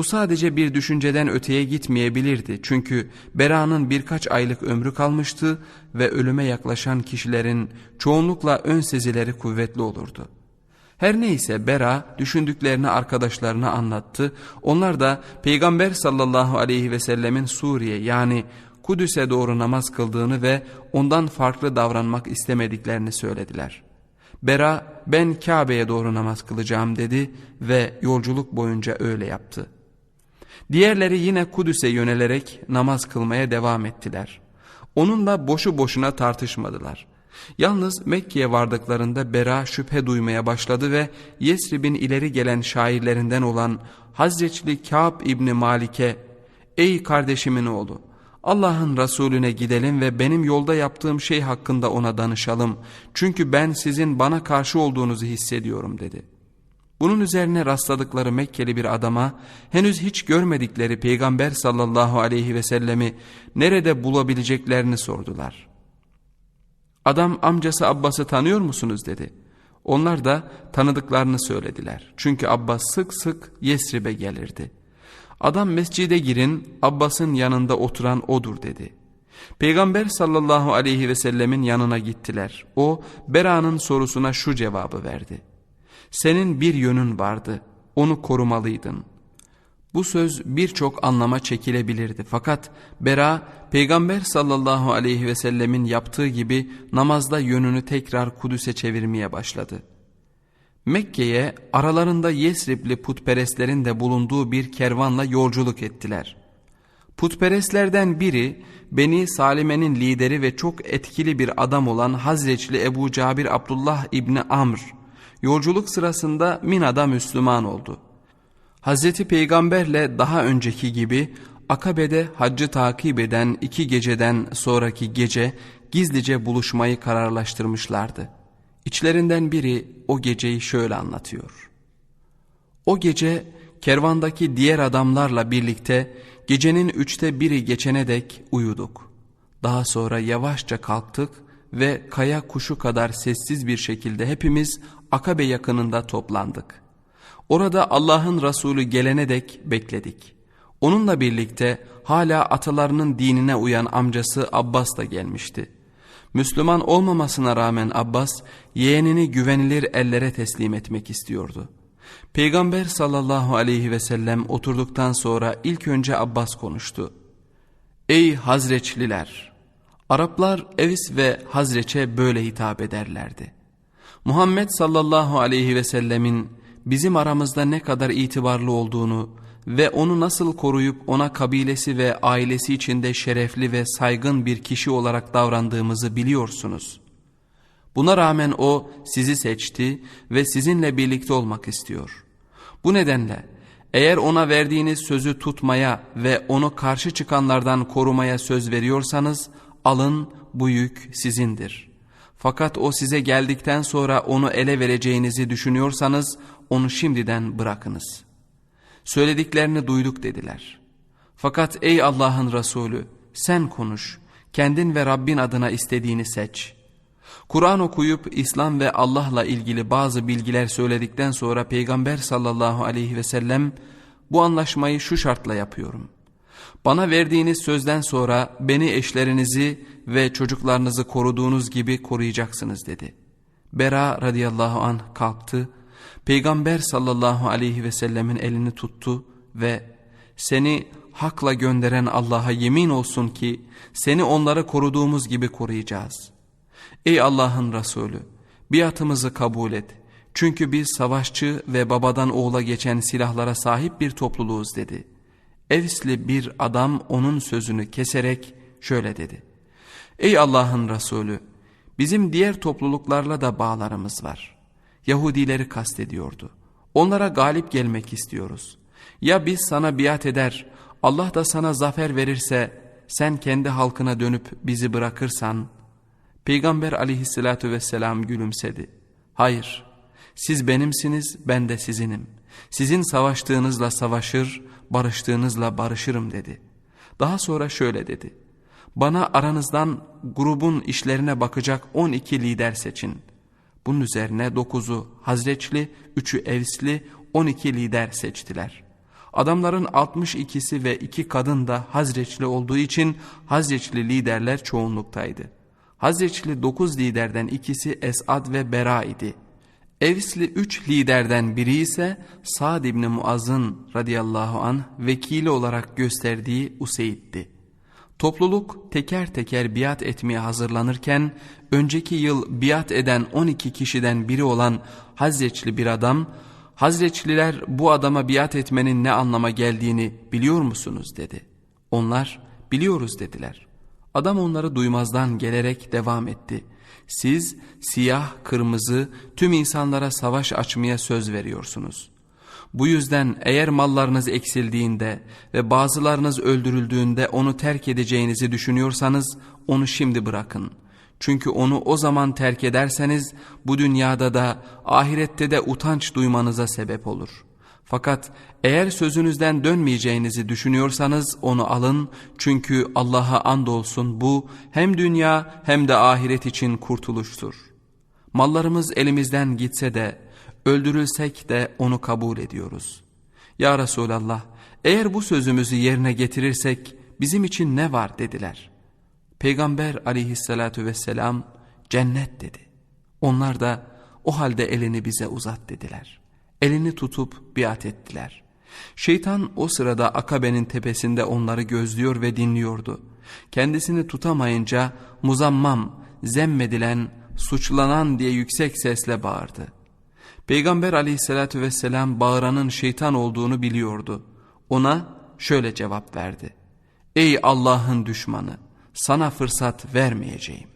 Bu sadece bir düşünceden öteye gitmeyebilirdi. Çünkü Bera'nın birkaç aylık ömrü kalmıştı ve ölüme yaklaşan kişilerin çoğunlukla ön sezileri kuvvetli olurdu. Her neyse Bera düşündüklerini arkadaşlarına anlattı. Onlar da Peygamber sallallahu aleyhi ve sellemin Suriye yani Kudüs'e doğru namaz kıldığını ve ondan farklı davranmak istemediklerini söylediler. Bera ben Kabe'ye doğru namaz kılacağım dedi ve yolculuk boyunca öyle yaptı. Diğerleri yine Kudüs'e yönelerek namaz kılmaya devam ettiler. Onunla boşu boşuna tartışmadılar. Yalnız Mekke'ye vardıklarında Bera şüphe duymaya başladı ve Yesrib'in ileri gelen şairlerinden olan Hazreçli Kâb İbni Malik'e ''Ey kardeşimin oğlu Allah'ın Resulüne gidelim ve benim yolda yaptığım şey hakkında ona danışalım. Çünkü ben sizin bana karşı olduğunuzu hissediyorum dedi. Bunun üzerine rastladıkları Mekkeli bir adama henüz hiç görmedikleri Peygamber sallallahu aleyhi ve sellemi nerede bulabileceklerini sordular. Adam amcası Abbas'ı tanıyor musunuz dedi. Onlar da tanıdıklarını söylediler. Çünkü Abbas sık sık Yesrib'e gelirdi. Adam mescide girin Abbas'ın yanında oturan odur dedi. Peygamber sallallahu aleyhi ve sellemin yanına gittiler. O Bera'nın sorusuna şu cevabı verdi. Senin bir yönün vardı onu korumalıydın. Bu söz birçok anlama çekilebilirdi fakat Bera Peygamber sallallahu aleyhi ve sellemin yaptığı gibi namazda yönünü tekrar Kudüs'e çevirmeye başladı. Mekke'ye aralarında Yesribli putperestlerin de bulunduğu bir kervanla yolculuk ettiler. Putperestlerden biri Beni Salime'nin lideri ve çok etkili bir adam olan Hazreçli Ebu Cabir Abdullah İbni Amr yolculuk sırasında Mina'da Müslüman oldu. Hazreti Peygamberle daha önceki gibi Akabe'de haccı takip eden iki geceden sonraki gece gizlice buluşmayı kararlaştırmışlardı. İçlerinden biri o geceyi şöyle anlatıyor. O gece kervandaki diğer adamlarla birlikte gecenin üçte biri geçene dek uyuduk. Daha sonra yavaşça kalktık ve kaya kuşu kadar sessiz bir şekilde hepimiz Akabe yakınında toplandık. Orada Allah'ın Resulü gelene dek bekledik. Onunla birlikte hala atalarının dinine uyan amcası Abbas da gelmişti. Müslüman olmamasına rağmen Abbas yeğenini güvenilir ellere teslim etmek istiyordu. Peygamber sallallahu aleyhi ve sellem oturduktan sonra ilk önce Abbas konuştu. Ey Hazreçliler! Araplar Evis ve Hazreç'e böyle hitap ederlerdi. Muhammed sallallahu aleyhi ve sellemin bizim aramızda ne kadar itibarlı olduğunu ve onu nasıl koruyup ona kabilesi ve ailesi içinde şerefli ve saygın bir kişi olarak davrandığımızı biliyorsunuz. Buna rağmen o sizi seçti ve sizinle birlikte olmak istiyor. Bu nedenle eğer ona verdiğiniz sözü tutmaya ve onu karşı çıkanlardan korumaya söz veriyorsanız alın bu yük sizindir. Fakat o size geldikten sonra onu ele vereceğinizi düşünüyorsanız onu şimdiden bırakınız.'' Söylediklerini duyduk dediler. Fakat ey Allah'ın Resulü sen konuş, kendin ve Rabbin adına istediğini seç. Kur'an okuyup İslam ve Allah'la ilgili bazı bilgiler söyledikten sonra Peygamber sallallahu aleyhi ve sellem bu anlaşmayı şu şartla yapıyorum. Bana verdiğiniz sözden sonra beni eşlerinizi ve çocuklarınızı koruduğunuz gibi koruyacaksınız dedi. Bera radıyallahu an kalktı Peygamber sallallahu aleyhi ve sellemin elini tuttu ve seni hakla gönderen Allah'a yemin olsun ki seni onları koruduğumuz gibi koruyacağız. Ey Allah'ın Resulü biatımızı kabul et. Çünkü biz savaşçı ve babadan oğula geçen silahlara sahip bir topluluğuz dedi. Evsli bir adam onun sözünü keserek şöyle dedi. Ey Allah'ın Resulü bizim diğer topluluklarla da bağlarımız var.'' Yahudileri kastediyordu. Onlara galip gelmek istiyoruz. Ya biz sana biat eder, Allah da sana zafer verirse sen kendi halkına dönüp bizi bırakırsan, Peygamber aleyhissalatü vesselam gülümsedi. Hayır, siz benimsiniz, ben de sizinim. Sizin savaştığınızla savaşır, barıştığınızla barışırım dedi. Daha sonra şöyle dedi. Bana aranızdan grubun işlerine bakacak 12 lider seçin. Bunun üzerine dokuzu Hazreçli, üçü Evsli, on iki lider seçtiler. Adamların 62'si ve iki kadın da Hazreçli olduğu için Hazreçli liderler çoğunluktaydı. Hazreçli 9 liderden ikisi Esad ve Bera idi. Evsli 3 liderden biri ise Sa'd ibn Muaz'ın radıyallahu an vekili olarak gösterdiği Useyd'di. Topluluk teker teker biat etmeye hazırlanırken önceki yıl biat eden 12 kişiden biri olan Hazreçli bir adam Hazreçliler bu adama biat etmenin ne anlama geldiğini biliyor musunuz dedi. Onlar biliyoruz dediler. Adam onları duymazdan gelerek devam etti. Siz siyah, kırmızı tüm insanlara savaş açmaya söz veriyorsunuz. Bu yüzden eğer mallarınız eksildiğinde ve bazılarınız öldürüldüğünde onu terk edeceğinizi düşünüyorsanız onu şimdi bırakın. Çünkü onu o zaman terk ederseniz bu dünyada da ahirette de utanç duymanıza sebep olur. Fakat eğer sözünüzden dönmeyeceğinizi düşünüyorsanız onu alın çünkü Allah'a andolsun bu hem dünya hem de ahiret için kurtuluştur. Mallarımız elimizden gitse de öldürülsek de onu kabul ediyoruz. Ya Resulallah eğer bu sözümüzü yerine getirirsek bizim için ne var dediler. Peygamber aleyhissalatu vesselam cennet dedi. Onlar da o halde elini bize uzat dediler. Elini tutup biat ettiler. Şeytan o sırada Akabe'nin tepesinde onları gözlüyor ve dinliyordu. Kendisini tutamayınca muzammam, zemmedilen, suçlanan diye yüksek sesle bağırdı. Peygamber aleyhissalatü vesselam bağıranın şeytan olduğunu biliyordu. Ona şöyle cevap verdi. Ey Allah'ın düşmanı! sana fırsat vermeyeceğim.